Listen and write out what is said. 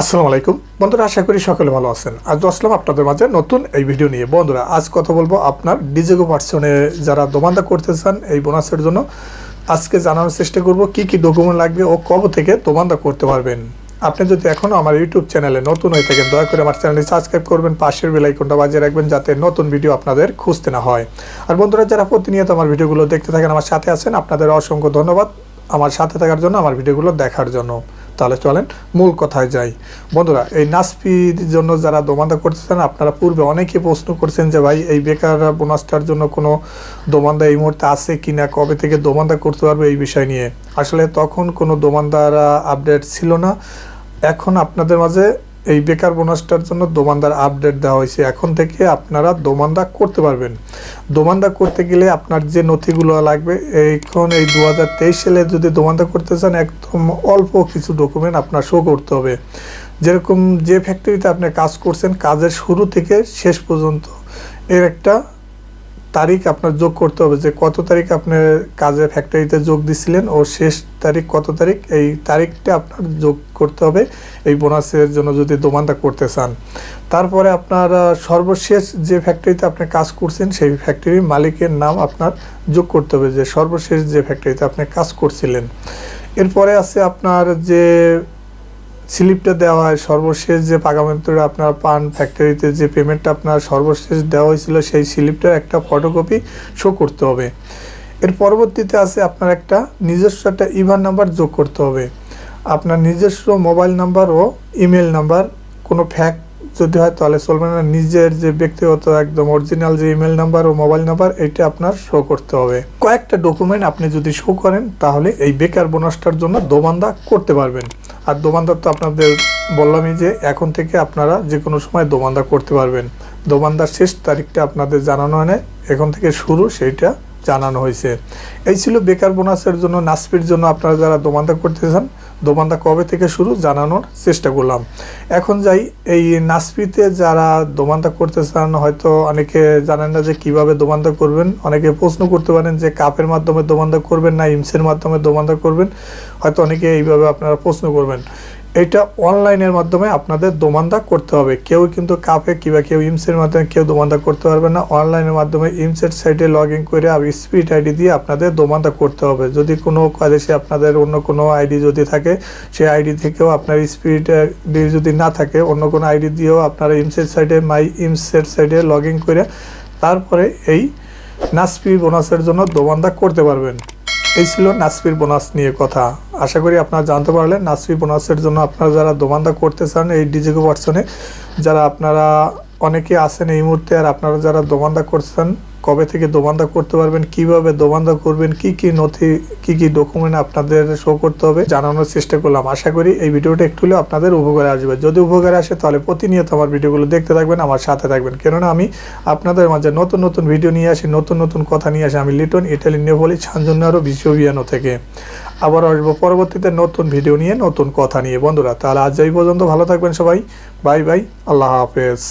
আসসালামু আলাইকুম। বন্ধুরা, আশা করি সকলে ভালো আছেন। আজ আসলাম আপনাদের মাঝে নতুন এই ভিডিও নিয়ে। বন্ধুরা, আজ কথা বলব আপনার ডিজেগো পার্সনে যারা দোমান্দা করতে চান এই বোনাসের জন্য, আজকে জানানোর চেষ্টা করব কি কি ডকুমেন্ট লাগবে ও কবে থেকে দোমান্দা করতে পারবেন। আপনি যদি এখনও আমার ইউটিউব চ্যানেলে নতুন হয়ে থাকেন, দয়া করে আমার চ্যানেলটি সাবস্ক্রাইব করবেন, পাশের বেল আইকনটা বাজিয়ে রাখবেন যাতে নতুন ভিডিও আপনাদের খুঁজতে না হয়। আর বন্ধুরা, যারা প্রতিনিয়ত আমার ভিডিওগুলো দেখতে থাকেন, আমার সাথে আছেন, আপনাদের অসংখ্য ধন্যবাদ আমার সাথে থাকার জন্য, আমার ভিডিওগুলো দেখার জন্য। তাহলে চলেন, মূল কথায় যাই। বন্ধুরা, এই নাসপির জন্য যারা দোমান্দা করতেছেন, আপনারা পূর্বে অনেকে প্রশ্ন করছেন যে, ভাই, এই বেকার বোনাসটার জন্য কোনো দোমান্দা এই মুহূর্তে আছে কি না কবে থেকে দোমান্দা করতে পারবে এই বিষয় নিয়ে? আসলে তখন কোনো দোমান্দার আপডেট ছিল না। এখন আপনাদের মাঝে এই বেকার বোনাসটার জন্য দোমানদার আপডেট দেওয়া হয়েছে। এখন থেকে আপনারা দোমানদা করতে পারবেন। দোমানদা করতে গেলে আপনার যে নথিগুলো লাগবে, এখন এই দু হাজার তেইশ সালে যদি দোমানদা করতে চান, একদম অল্প কিছু ডকুমেন্ট আপনার শো করতে হবে। যেরকম যে ফ্যাক্টরিতে আপনি কাজ করছেন, কাজের শুরু থেকে শেষ পর্যন্ত এর একটা তারিখ আপনার যোগ করতে হবে যে কত তারিখ আপনি কাজে ফ্যাক্টরিতে যোগ দিছিলেন ও শেষ তারিখ কত তারিখ? এই তারিখটা আপনার যোগ করতে হবে এই বোনাসের জন্য যদি দোমানটা করতে চান। তারপরে আপনার সর্বশেষ যে ফ্যাক্টরিতে আপনি কাজ করছেন সেই ফ্যাক্টরির মালিকের নাম আপনার যোগ করতে হবে যে সর্বশেষ যে ফ্যাক্টরিতে আপনি কাজ করছিলেন। এরপরে আছে আপনার যে স্লিপটা দেওয়া হয়, সর্বশেষ যে পাগামেন্টটা আপনার পান ফ্যাক্টরিতে যে পেমেন্টটা আপনার সর্বশেষ দেওয়া হয়েছিল, সেই স্লিপটার একটা ফটোকপি শো করতে হবে। এর পরবর্তীতে আছে আপনার একটা নিজস্ব একটা ইভান নাম্বার যোগ করতে হবে। আপনার নিজস্ব মোবাইল নাম্বার ও ইমেল নাম্বার কোনো ফ্যাক যদি হয় তাহলে চলবে না, নিজের যে ব্যক্তিগত একদম অরিজিনাল যে ইমেল নাম্বার ও মোবাইল নাম্বার এটা আপনার শো করতে হবে। কয়েকটা ডকুমেন্ট আপনি যদি শো করেন, তাহলে এই বেকার বোনাসটার জন্য দোমান্দা করতে পারবেন। আর দোমান্দার তো আপনাদের বললামই যে এখন থেকে আপনারা যে কোনো সময় দোমান্দা করতে পারবেন দোমান্দার শেষ তারিখটা আপনাদের জানানো হয়। এখন থেকে শুরু সেইটা জানানো হয়েছে এই ছিল বেকার বোনাসের জন্য নাসপির জন্য আপনারা যারা দোমান্দা করতে চান দোমান্দা কবে থেকে শুরু জানানোর চেষ্টা করলাম। এখন যাই, এই নাসপিতে যারা দোমানদা করতে চান, হয়তো অনেকে জানেন না যে কীভাবে দোমানদা করবেন। অনেকে প্রশ্ন করতে পারেন যে কাপের মাধ্যমে দোমান্দা করবেন না, ইমসের মাধ্যমে দোমান্দা করবেন। হয়তো অনেকে এইভাবে আপনারা প্রশ্ন করবেন। এটা অনলাইনের মাধ্যমে আপনাদের দোমান্দা করতে হবে। কেউ কিন্তু কাপে কিংবা কেউ ইমসের মাধ্যমে কেউ দোমান্দা করতে পারবে না। অনলাইনের মাধ্যমে ইমসের সাইটে লগ ইন করে আর স্পিড আইডি দিয়ে আপনাদের দোমান্দা করতে হবে। যদি কোনো কাদেশে আপনাদের অন্য কোনো আইডি যদি থাকে সেই আইডি থেকেও আপনার স্পিড আইডি যদি না থাকে, অন্য কোনো আইডি দিয়েও আপনারা ইমসের সাইডে মাই ইমসের সাইডে লগ ইন করে তারপরে এই নাসপি বোনাসের জন্য দোমান্দা করতে পারবেন। এই ছিল নাসপির বোনাস নিয়ে কথা। আশা করি আপনারা জানতে পারলেন। নাসপি বোনাসের জন্য আপনারা যারা দোমান্দা করতে চান এই ডিজিগো পার্সনে যারা আপনারা অনেকে আছেন এই মুহূর্তে আর আপনারা যারা দোমান্দা করছেন কবে থেকে দোমান্দা করতে পারবেন, কীভাবে দোমান্দা করবেন, কি কি নথি, কি কি ডকুমেন্ট আপনাদের শো করতে হবে জানানোর চেষ্টা করলাম। আশা করি এই ভিডিওটা একটু হলেও আপনাদের উপকারে আসবে। যদি উপকারে আসে তাহলে প্রতিনিয়ত আমার ভিডিওগুলো দেখতে থাকবেন, আমার সাথে থাকবেন। কেননা আমি আপনাদের মাঝে নতুন নতুন ভিডিও নিয়ে আসি, নতুন নতুন কথা নিয়ে আসি। আমি লিটন ইটালি নেভলি ছানজন্যারও বিশ্ববিয়ানো থেকে। আবার আসব পরবর্তীতে নতুন ভিডিও নিয়ে, নতুন কথা নিয়ে। বন্ধুরা, তাহলে আজ এই পর্যন্ত ভালো থাকবেন সবাই। বাই বাই, আল্লাহ হাফেজ।